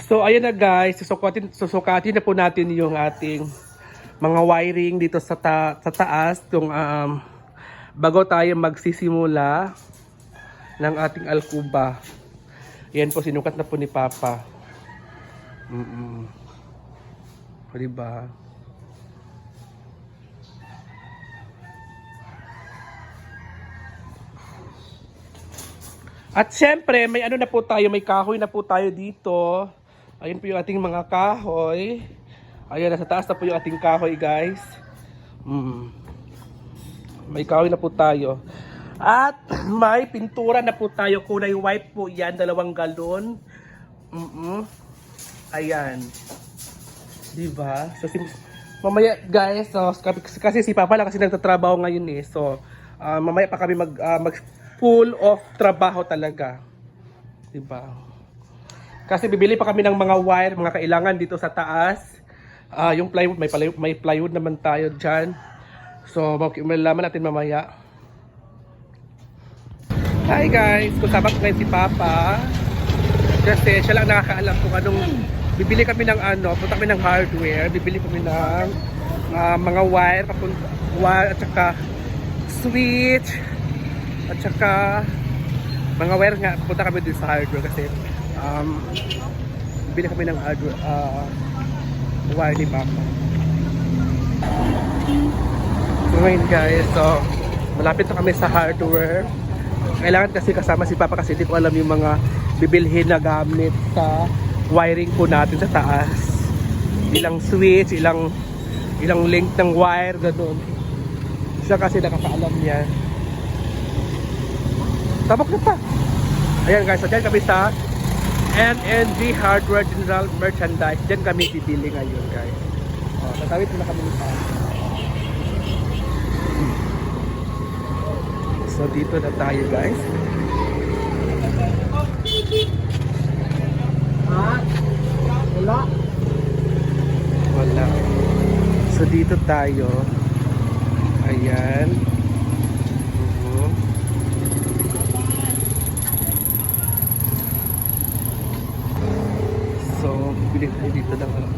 So, ayan na guys. Susukatin, susukatin na po natin yung ating mga wiring dito sa, ta- sa taas. Yung, um, bago tayo magsisimula ng ating alkuba. Yan po, sinukat na po ni Papa. Mm-mm. O, diba? At syempre, may ano na po tayo, may kahoy na po tayo dito. Ayun po yung ating mga kahoy. Ayan, nasa taas na po yung ating kahoy, guys. Mm. May kahoy na po tayo. At may pintura na po tayo. Kulay white po yan, dalawang galon. Mm Ayan. Diba? So, sim- mamaya, guys, so, kasi, si Papa lang kasi nagtatrabaho ngayon eh. So, ah, mamaya pa kami mag, ah, mag full of trabaho talaga. Diba? Kasi bibili pa kami ng mga wire, mga kailangan dito sa taas. Ah, yung plywood, may plywood, may plywood naman tayo dyan. So, malalaman natin mamaya. Hi guys! Kusabak ngayon si Papa. Kasi siya lang nakakaalam kung anong bibili kami ng ano, punta kami ng hardware, bibili kami ng ah, mga wire, papunta, wire at saka switch at saka mga wire nga, punta kami din sa hardware kasi um, bibili kami ng hardware, ah, wire ni Papa. So ngayon guys, so malapit na kami sa hardware. Kailangan kasi kasama si Papa kasi hindi ko alam yung mga bibilhin na gamit sa wiring po natin sa taas. Ilang switch, ilang ilang length ng wire, ganun. Siya kasi nakakaalam niya. Tabak na pa. Ayan guys, so dyan kami sa NNG Hardware General Merchandise. Dyan kami bibili ngayon guys. O, tatawid na kami ni Papa. So dito na tayo guys. Wala. Wala. So dito tayo. Ayan. So, bili tayo dito ng ano.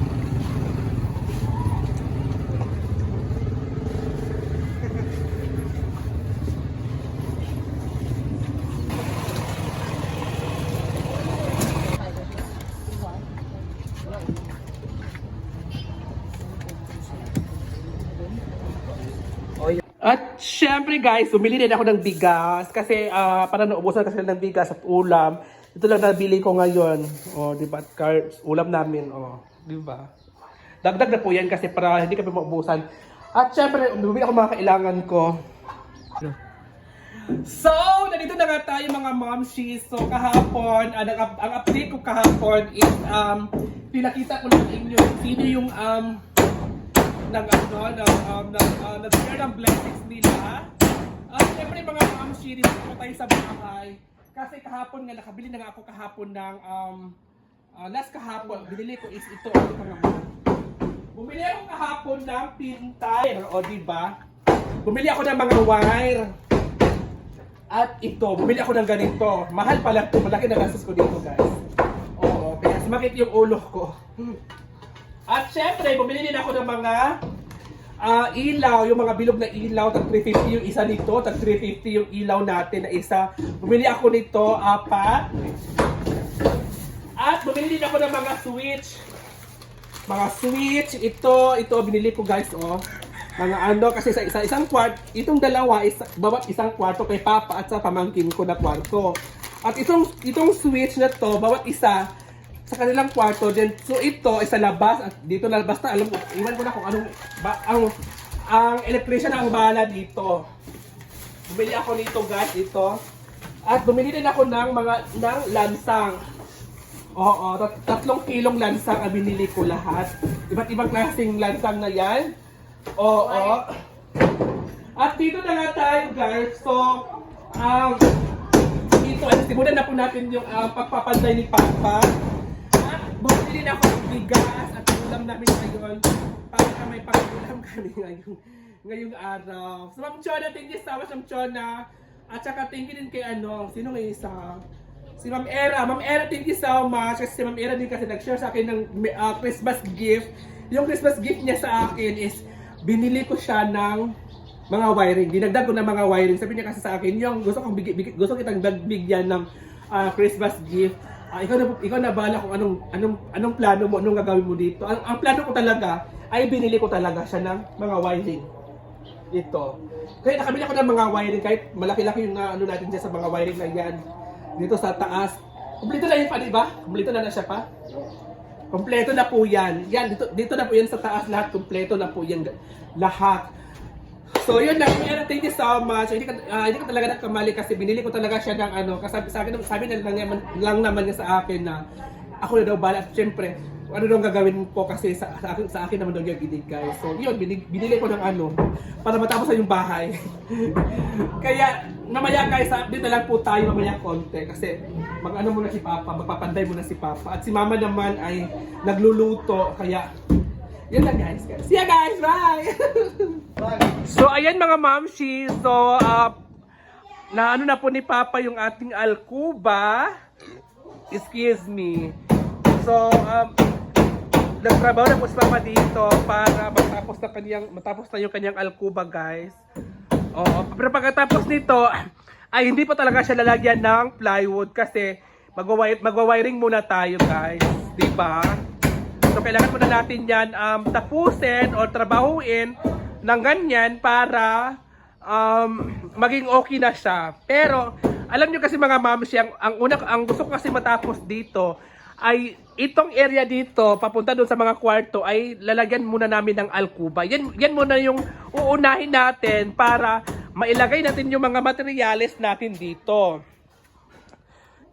At syempre guys, bumili din ako ng bigas kasi ah, para naubusan kasi ng bigas at ulam. Ito lang nabili ko ngayon. O, di ba? At carbs, ulam namin. O, di ba? Dagdag na po yan kasi para hindi kami maubusan. At syempre, bumili ako mga kailangan ko. So, nandito na nga tayo mga momshies. So, kahapon, ang, ang, ang update ko kahapon is, um, pinakita ko lang inyo sino yung, um, ng ano, ng, um, ng, uh, nag-share ng blessings nila. At syempre mga momshies, dito tayo sa bahay. Kasi kahapon nga, nakabili na nga ako kahapon ng, um, uh, last kahapon, binili ko is ito, ito pa naman. Bumili ako kahapon ng pintay, o diba? Bumili ako ng mga wire. At ito, bumili ako ng ganito. Mahal pala ito. Malaki na gastos ko dito, guys. Oo, kaya sumakit yung ulo ko. At syempre, bumili din ako ng mga ah, ilaw, yung mga bilog na ilaw. Tag 350 yung isa nito. Tag 350 yung ilaw natin na isa. Bumili ako nito, apat. At bumili din ako ng mga switch. Mga switch, ito, ito binili ko guys, oh. Mga ano, kasi sa isa, isang kwart, itong dalawa, is, bawat isang kwarto kay Papa at sa pamangkin ko na kwarto. At itong, itong switch na to, bawat isa, sa kanilang kwarto din. So ito, isa labas, at dito na, basta alam mo, iwan ko na kung anong, ba, ang, ang electrician ang bahala dito. Bumili ako nito guys, ito. At bumili din ako ng mga, ng lansang. Oo, tat- tatlong kilong lansang ang binili ko lahat. Iba't ibang klaseng lansang na yan. Oo. At dito na nga tayo guys. So, um, dito, ay simulan na po natin yung um, pagpapanday ni Papa. Din ako ng bigas at ulam namin ngayon para na may pag-ulam kami ngayong, ngayong araw. So, Ma'am Chona, thank you so much, Ma'am Chona. At saka thank you din kay ano, sino ngayon isa? Si Ma'am Era, Ma'am Era, thank you so much. Kasi si Ma'am Era din kasi nag-share sa akin ng ah, Christmas gift. Yung Christmas gift niya sa akin is, binili ko siya ng mga wiring. Dinagdag ko ng mga wiring. Sabi niya kasi sa akin, yung gusto kong bigay- gusto kitang dagbigyan ng ah, Christmas gift. Ah, ikaw na ikaw na bahala kung anong anong anong plano mo, anong gagawin mo dito. Ang, ang plano ko talaga ay binili ko talaga siya ng mga wiring. Ito. Kaya nakabili ako ng mga wiring kahit malaki-laki yung ah, ano natin dyan sa mga wiring na yan. Dito sa taas. Kumpleto na yun pa, di ba? Kumpleto na na siya pa. Kompleto na po yan. Yan, dito, dito na po yan sa taas lahat. Kompleto na po yan lahat. So yun lang, Kuya, thank you so much. Hindi ka, ah, hindi ka talaga nagkamali kasi binili ko talaga siya ng ano, kasi sa akin, sabi na lang, naman- lang naman niya sa akin na ako na daw bala. At syempre, ano daw gagawin ko kasi sa, sa, akin, sa akin naman daw yung ibigay. So yun, binili, binili ko ng ano, para matapos na yung bahay. Kaya, mamaya guys, update na lang po tayo mamaya konti kasi mag ano muna si Papa, magpapanday muna si Papa. At si Mama naman ay nagluluto, kaya yun lang guys. See ya guys, bye! Ayan mga mamshi, so uh, na ano na po ni Papa yung ating alkuba. Excuse me. So um, nagtrabaho na po si Papa dito para matapos na kanyang matapos na yung kanyang alkuba, guys. Oo, pero pagkatapos nito ay hindi pa talaga siya lalagyan ng plywood kasi magwa-wiring muna tayo, guys. 'Di ba? So kailangan muna natin yan um, tapusin o trabahuin ng ganyan para um, maging okay na siya. Pero alam nyo kasi mga mams, ang, ang una ang gusto ko kasi matapos dito ay itong area dito papunta doon sa mga kwarto ay lalagyan muna namin ng alkuba. Yan yan muna yung uunahin natin para mailagay natin yung mga materyales natin dito.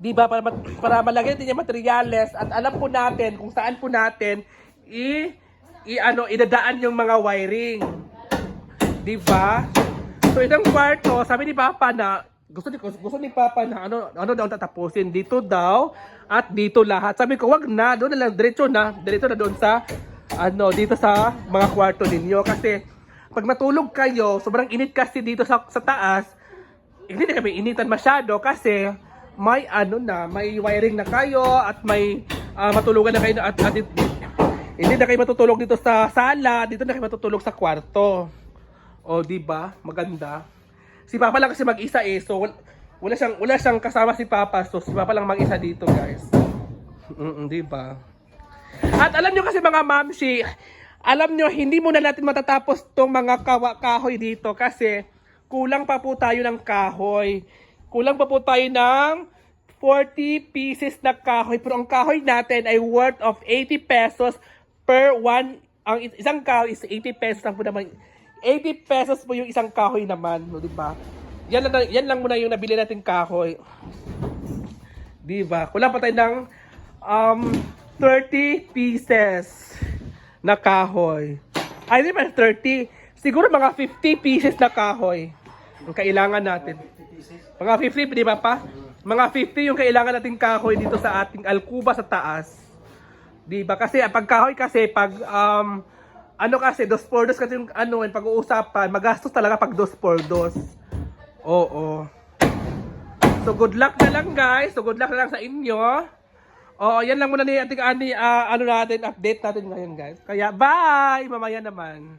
Di ba? Para, para malagay natin yung materyales at alam po natin kung saan po natin i, i ano, idadaan yung mga wiring. Di ba? So itong kwarto, sabi ni Papa na gusto ni gusto ni Papa na ano ano daw tatapusin dito daw at dito lahat. Sabi ko wag na, doon na lang diretso na, diretso na doon sa ano dito sa mga kwarto ninyo kasi pag matulog kayo, sobrang init kasi dito sa sa taas. Hindi na kami initan masyado kasi may ano na, may wiring na kayo at may ah, matulugan na kayo na- at, at hindi na kayo matutulog dito sa sala, dito na kayo matutulog sa kwarto. O, di ba? Maganda. Si Papa lang kasi mag-isa eh, so wala, siyang wala siyang kasama si Papa, so si Papa lang mag-isa dito, guys. Mm, di ba? At alam nyo kasi mga mamsi, alam nyo, hindi muna natin matatapos tong mga kawa kahoy dito kasi kulang pa po tayo ng kahoy. Kulang pa po tayo ng 40 pieces na kahoy. Pero ang kahoy natin ay worth of 80 pesos per one. Ang is- isang kahoy is 80 pesos lang po naman. 80 pesos po yung isang kahoy naman, no, di ba? Yan lang, yan lang muna yung nabili natin kahoy. Di ba? Kulang pa tayo ng um, 30 pieces na kahoy. Ay, di ba 30? Siguro mga 50 pieces na kahoy ang kailangan natin. Mga 50, di ba pa? Mga 50 yung kailangan nating kahoy dito sa ating alkuba sa taas. Di ba? Kasi ang pagkahoy kasi pag um, ano kasi dos por dos kasi yung ano yung pag-uusapan, magastos talaga pag dos por dos. Oo. So good luck na lang guys. So good luck na lang sa inyo. Oo, yan lang muna ni ating ani ah, ano natin, update natin ngayon guys. Kaya bye! Mamaya naman.